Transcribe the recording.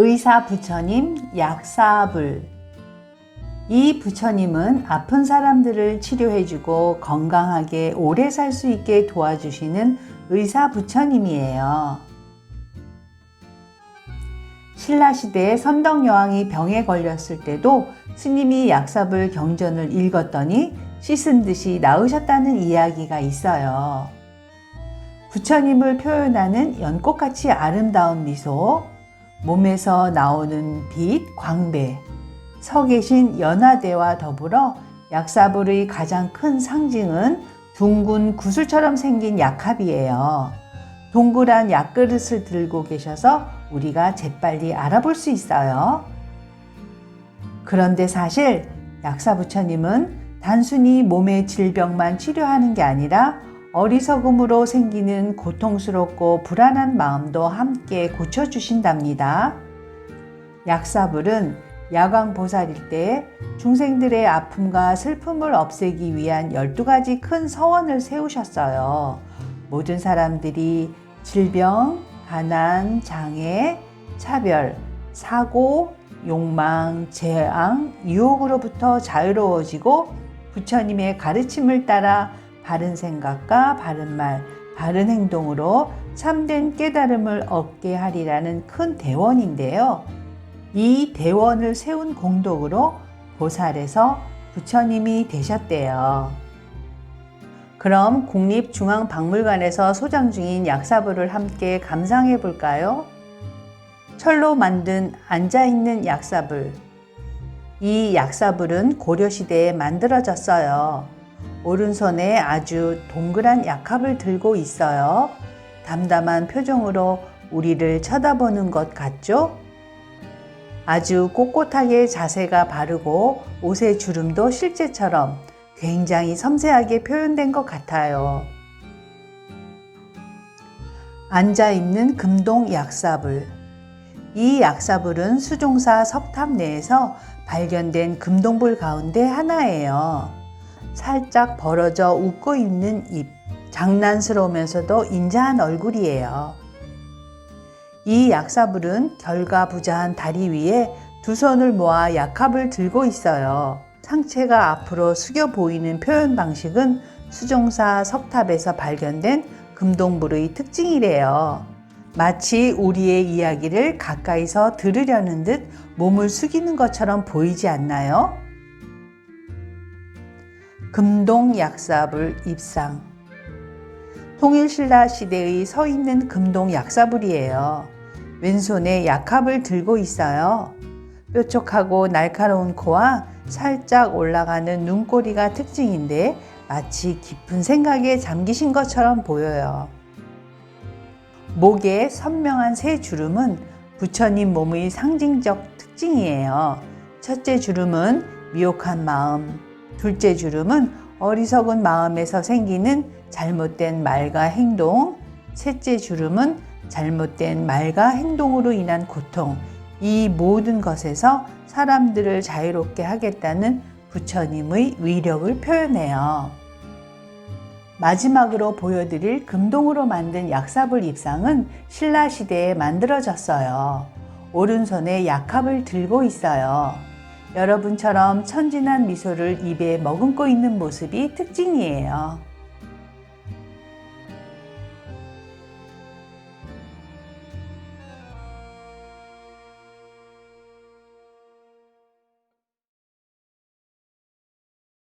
의사 부처님 약사불 이 부처님은 아픈 사람들을 치료해주고 건강하게 오래 살 수 있게 도와주시는 의사 부처님이에요. 신라시대에 선덕여왕이 병에 걸렸을 때도 스님이 약사불 경전을 읽었더니 씻은 듯이 나으셨다는 이야기가 있어요. 부처님을 표현하는 연꽃같이 아름다운 미소, 몸에서 나오는 빛, 광배, 서 계신 연화대와 더불어 약사불의 가장 큰 상징은 둥근 구슬처럼 생긴 약합이에요. 동그란 약그릇을 들고 계셔서 우리가 재빨리 알아볼 수 있어요. 그런데 사실 약사 부처님은 단순히 몸의 질병만 치료하는 게 아니라 어리석음으로 생기는 고통스럽고 불안한 마음도 함께 고쳐주신답니다. 약사불은 야광보살일 때 중생들의 아픔과 슬픔을 없애기 위한 12가지 큰 서원을 세우셨어요. 모든 사람들이 질병, 가난, 장애, 차별, 사고, 욕망, 재앙, 유혹으로부터 자유로워지고 부처님의 가르침을 따라 바른 생각과 바른 말, 바른 행동으로 참된 깨달음을 얻게 하리라는 큰 대원인데요. 이 대원을 세운 공덕으로 보살에서 부처님이 되셨대요. 그럼 국립중앙박물관에서 소장 중인 약사부를 함께 감상해 볼까요? 철로 만든 앉아있는 약사불. 이 약사불은 고려시대에 만들어졌어요. 오른손에 아주 동그란 약합을 들고 있어요. 담담한 표정으로 우리를 쳐다보는 것 같죠? 아주 꼿꼿하게 자세가 바르고 옷의 주름도 실제처럼 굉장히 섬세하게 표현된 것 같아요. 앉아 있는 금동 약사불. 이 약사불은 수종사 석탑 내에서 발견된 금동불 가운데 하나예요. 살짝 벌어져 웃고 있는 입, 장난스러우면서도 인자한 얼굴이에요. 이 약사불은 결과 부자한 다리 위에 두 손을 모아 약합을 들고 있어요. 상체가 앞으로 숙여 보이는 표현 방식은 수종사 석탑에서 발견된 금동불의 특징이래요. 마치 우리의 이야기를 가까이서 들으려는 듯 몸을 숙이는 것처럼 보이지 않나요? 금동 약사불 입상 통일신라 시대의 서 있는 금동 약사불이에요. 왼손에 약합을 들고 있어요. 뾰족하고 날카로운 코와 살짝 올라가는 눈꼬리가 특징인데 마치 깊은 생각에 잠기신 것처럼 보여요. 목에 선명한 세 주름은 부처님 몸의 상징적 특징이에요. 첫째 주름은 미혹한 마음, 둘째 주름은 어리석은 마음에서 생기는 잘못된 말과 행동, 셋째 주름은 잘못된 말과 행동으로 인한 고통, 이 모든 것에서 사람들을 자유롭게 하겠다는 부처님의 위력을 표현해요. 마지막으로 보여드릴 금동으로 만든 약삽을 입상은 신라시대에 만들어졌어요. 오른손에 약합을 들고 있어요. 여러분처럼 천진한 미소를 입에 머금고 있는 모습이 특징이에요.